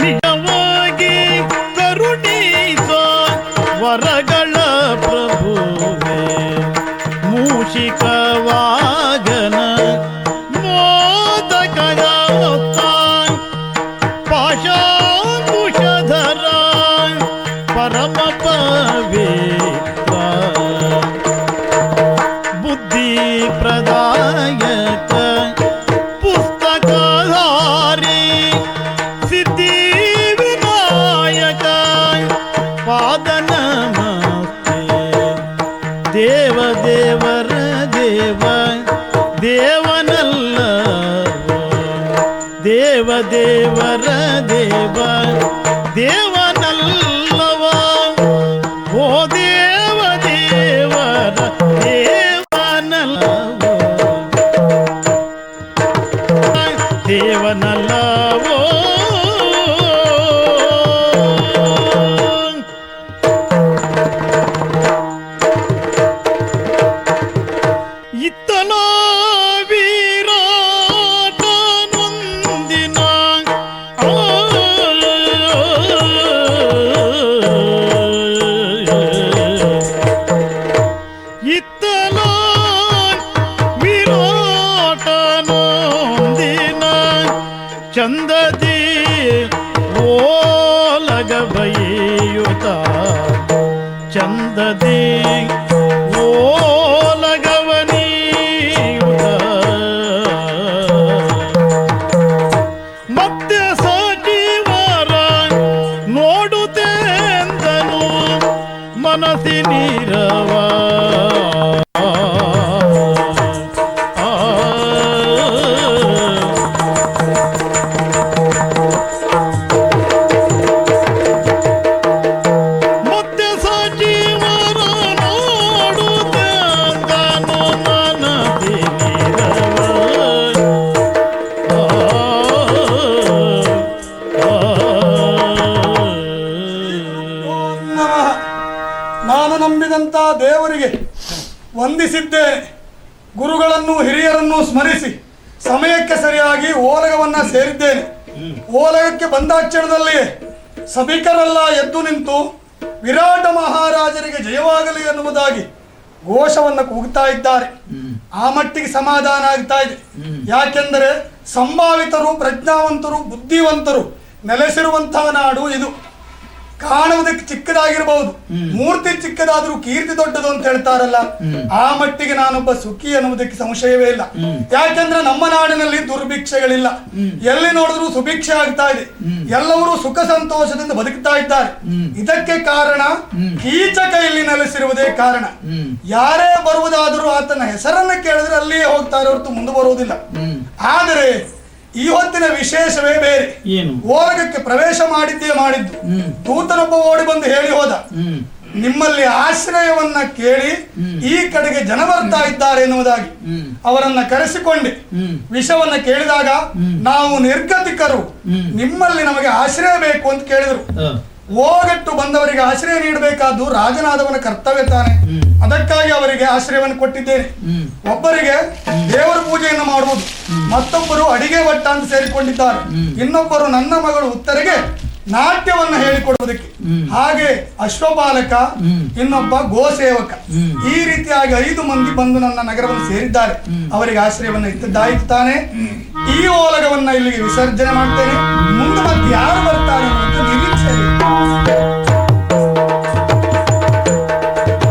ನಿಜವಾಗಿ ಕರುಣಿಸ ವರಗಳ ಪ್ರಭುವೆ ಮೂಷಿಕ ವಾಗನ ಮೋದಕದ ಪಾಶಾಂಕುಶಧರ ಪರಮ ಪವಿತ್ರ ಪಾದ ನಮಸ್ತೆ ದೇವ ದೇವರ ದೇವ ದೇವನಲ್ಲ ದೇವ ದೇವರ ದೇವ ದೇವನಲ್ಲವ ಓ ದೇವ ದೇವರ ದೇವನಲ್ಲವೋ ದೇವನಲ್ಲವೋ ಚಂದದಿ ಓಲಗ ಬೈಯುತ ಚಂದದಿ ಓಲಗವನೀಯುತ ಮತ್ತೆ ಸಜೀವರ ನೋಡುತ್ತೇಂದನು ಮನಸ್ಸಿನಿರವ ನಂಬಿದಂತ ದೇವರಿಗೆ ವಂದಿಸಿದ್ದೇನೆ ಗುರುಗಳನ್ನು ಹಿರಿಯರನ್ನು ಸ್ಮರಿಸಿ ಸಮಯಕ್ಕೆ ಸರಿಯಾಗಿ ಓಲಗವನ್ನ ಸೇರಿದ್ದೇನೆ. ಓಲಗಕ್ಕೆ ಬಂದಾಕ್ಷಣದಲ್ಲಿ ಸಭಿಕರೆಲ್ಲ ಎದ್ದು ನಿಂತು ವಿರಾಟ ಮಹಾರಾಜರಿಗೆ ಜಯವಾಗಲಿ ಎನ್ನುವುದಾಗಿ ಘೋಷವನ್ನು ಕೂಗ್ತಾ ಇದ್ದಾರೆ. ಆ ಮಟ್ಟಿಗೆ ಸಮಾಧಾನ ಆಗ್ತಾ ಇದೆ. ಯಾಕೆಂದರೆ ಸಂಭಾವಿತರು, ಪ್ರಜ್ಞಾವಂತರು, ಬುದ್ಧಿವಂತರು ನೆಲೆಸಿರುವಂತಹ ನಾಡು ಇದು. ಕಾಣುವುದಕ್ಕೆ ಚಿಕ್ಕದಾಗಿರಬಹುದು. ಮೂರ್ತಿ ಚಿಕ್ಕದಾದ್ರೂ ಕೀರ್ತಿ ದೊಡ್ಡದು ಅಂತ ಹೇಳ್ತಾರಲ್ಲ, ಆ ಮಟ್ಟಿಗೆ ನಾನೊಬ್ಬ ಸುಖಿ ಅನ್ನುವುದಕ್ಕೆ ಸಂಶಯವೇ ಇಲ್ಲ. ಯಾಕಂದ್ರೆ ನಮ್ಮ ನಾಡಿನಲ್ಲಿ ದುರ್ಭಿಕ್ಷೆಗಳಿಲ್ಲ. ಎಲ್ಲಿ ನೋಡಿದ್ರು ಸುಭಿಕ್ಷೆ ಆಗ್ತಾ ಇದೆ. ಎಲ್ಲರೂ ಸುಖ ಸಂತೋಷದಿಂದ ಬದುಕ್ತಾ ಇದ್ದಾರೆ. ಇದಕ್ಕೆ ಕಾರಣ ಕೀಚಕ ಇಲ್ಲಿ ನೆಲೆಸಿರುವುದೇ ಕಾರಣ. ಯಾರೇ ಬರುವುದಾದರೂ ಆತನ ಹೆಸರನ್ನ ಕೇಳಿದ್ರೆ ಅಲ್ಲಿಯೇ ಹೋಗ್ತಾರೆ ಹೊರತು ಮುಂದೆ ಬರುವುದಿಲ್ಲ. ಆದರೆ ಈ ಹೊತ್ತಿನ ವಿಶೇಷವೇ ಬೇರೆ. ಏನು? ಪ್ರವೇಶ ಮಾಡಿದ್ದೇ ಮಾಡಿದ್ದು. ದೂತನೊಬ್ಬ ಓಡಿ ಬಂದು ಹೇಳಿ ಹೋದ. ನಿಮ್ಮಲ್ಲಿ ಆಶ್ರಯವನ್ನ ಕೇಳಿ ಈ ಕಡೆಗೆ ಜನ ಬರ್ತಾ ಇದ್ದಾರೆ ಎನ್ನುವುದಾಗಿ ಅವರನ್ನ ಕರೆಸಿಕೊಂಡೆ. ವಿಷವನ್ನ ಕೇಳಿದಾಗ ನಾವು ನಿರ್ಗತಿಕರು. ನಿಮ್ಮಲ್ಲಿ ನಮಗೆ ಆಶ್ರಯ ಬೇಕು ಅಂತ ಕೇಳಿದ್ರು. ಓಗಟ್ಟು ಬಂದವರಿಗೆ ಆಶ್ರಯ ನೀಡಬೇಕಾದ್ದು ರಾಜನಾದವನ ಕರ್ತವ್ಯ ತಾನೆ. ಅದಕ್ಕಾಗಿ ಅವರಿಗೆ ಆಶ್ರಯವನ್ನು ಕೊಟ್ಟಿದ್ದೇನೆ. ಒಬ್ಬರಿಗೆ ದೇವರ ಪೂಜೆಯನ್ನು ಮಾಡುವುದು. ಮತ್ತೊಬ್ಬರು ಅಡಿಗೆ ಭಟ್ಟ ಅಂತ ಸೇರಿಕೊಂಡಿದ್ದಾರೆ. ಇನ್ನೊಬ್ಬರು ನನ್ನ ಮಗಳು ಉತ್ತರಿಗೆ ನಾಟ್ಯವನ್ನ ಹೇಳಿಕೊಡುವುದಕ್ಕೆ. ಹಾಗೆ ಅಶ್ವಪಾಲಕ, ಇನ್ನೊಬ್ಬ ಗೋಸೇವಕ. ಈ ರೀತಿಯಾಗಿ ಐದು ಮಂದಿ ಬಂದು ನನ್ನ ನಗರವನ್ನು ಸೇರಿದ್ದಾರೆ. ಅವರಿಗೆ ಆಶ್ರಯವನ್ನು ಇತ್ತಿದ್ದಾಯಿತು ತಾನೆ. ಈ ಓಲಗವನ್ನ ಇಲ್ಲಿಗೆ ವಿಸರ್ಜನೆ ಮಾಡ್ತೇನೆ.